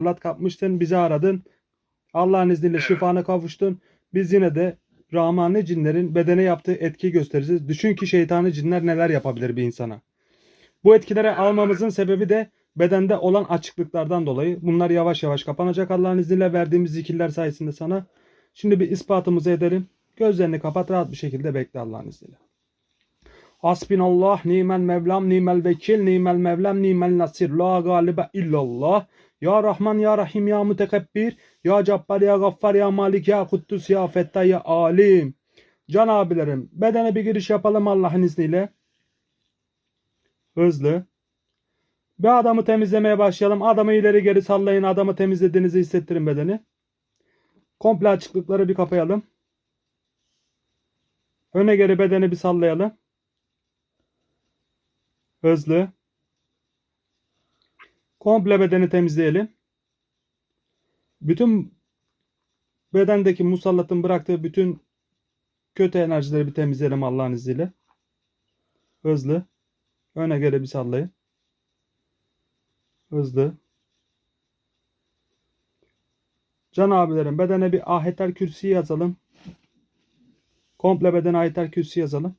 musallat kapmıştın, bizi aradın. Allah'ın izniyle şifana kavuştun. Biz yine de Rahmani cinlerin bedene yaptığı etki göstereceğiz. Düşün ki şeytani cinler neler yapabilir bir insana. Bu etkileri almamızın sebebi de bedende olan açıklıklardan dolayı. Bunlar yavaş yavaş kapanacak Allah'ın izniyle verdiğimiz zikirler sayesinde sana. Şimdi bir ispatımızı edelim. Gözlerini kapat rahat bir şekilde bekle Allah'ın izniyle. Hasbinallah nimel mevlam nimel vekil nimel mevlam nimel nasir la galibe illallah ya Rahman ya Rahim ya Mütekebbir ya Cabbar ya Gaffar ya Malik ya Kuddus ya Fettah ya Alim Can abilerim bedene bir giriş yapalım Allah'ın izniyle. Hızlı. Bir adamı temizlemeye başlayalım. Adamı ileri geri sallayın. Adamı temizlediğinizi hissettirin bedeni. Komple açıklıkları bir kapayalım. Öne geri bedeni bir sallayalım. Hızlı. Komple bedeni temizleyelim. Bütün bedendeki musallatın bıraktığı bütün kötü enerjileri bir temizleyelim Allah'ın izniyle. Hızlı. Öne geri bir sallayın. Hızlı. Can abilerim bedene bir aheter kürsi yazalım. Komple bedene aheter kürsi yazalım.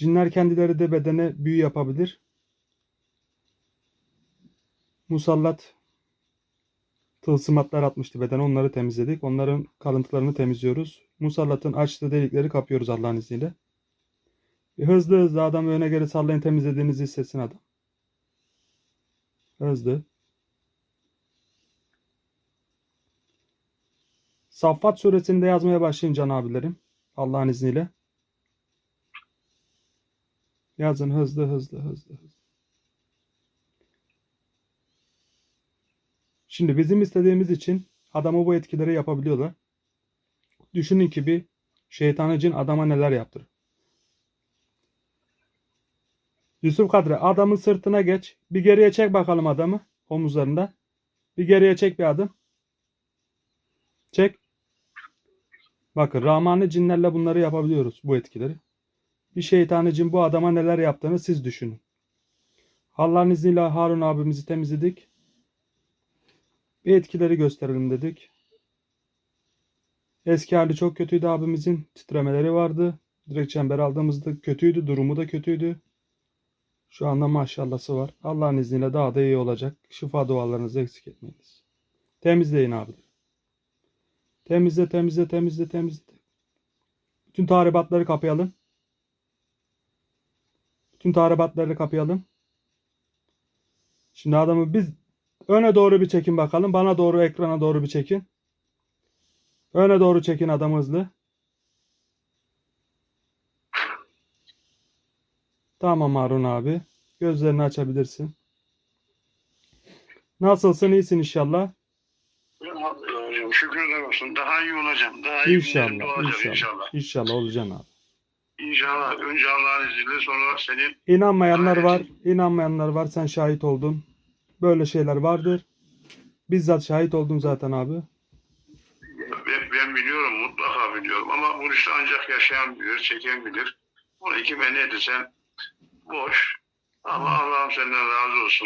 Cinler kendileri de bedene büyü yapabilir. Musallat tılsımatlar atmıştı bedene. Onları temizledik. Onların kalıntılarını temizliyoruz. Musallatın açtığı delikleri kapıyoruz Allah'ın izniyle. Hızlı hızlı adamı öne geri sallayın temizlediğinizi hissetsin adam. Hızlı. Saffat suresini de yazmaya başlayın can abilerim. Allah'ın izniyle. Yazın hızlı hızlı hızlı hızlı. Şimdi bizim istediğimiz için adama bu etkileri yapabiliyorlar. Düşünün ki bir şeytanı cin adama neler yaptırır. Yusuf Kadri adamın sırtına geç. Bir geriye çek bakalım adamı omuzlarında. Bir geriye çek bir adım. Çek. Bakın Rahmani cinlerle bunları yapabiliyoruz bu etkileri. Bir şeytani cin bu adama neler yaptığını siz düşünün. Allah'ın izniyle Harun abimizi temizledik. Bir etkileri gösterelim dedik. Eski hali çok kötüydü abimizin. Titremeleri vardı. Direkt çember aldığımızda kötüydü. Durumu da kötüydü. Şu anda maşallahı var. Allah'ın izniyle daha da iyi olacak. Şifa dualarınızı eksik etmeyiniz. Temizleyin abi. Temizle, temizle, temizle, temizle. Bütün tahribatları kapayalım. Bütün tahribatları kapayalım. Şimdi adamı biz öne doğru bir çekin bakalım. Bana doğru ekrana doğru bir çekin. Öne doğru çekin adamı hızlı. Tamam Harun abi. Gözlerini açabilirsin. Nasılsın? İyisin inşallah. Hocam şükürler olsun. Daha iyi olacağım. Daha iyi İnşallah. İnşallah. inşallah. İnşallah olacaksın abi. İnşallah. Önce Allah'ın izniyle sonra senin İnanmayanlar var. inanmayanlar var. Sen şahit oldun. Böyle şeyler vardır. Bizzat şahit oldun zaten abi. ben, ben biliyorum mutlaka biliyorum ama bu işte ancak yaşayan bilir, çeken bilir. Bunu kime ne desem boş. Ama Allah'ım senden razı olsun.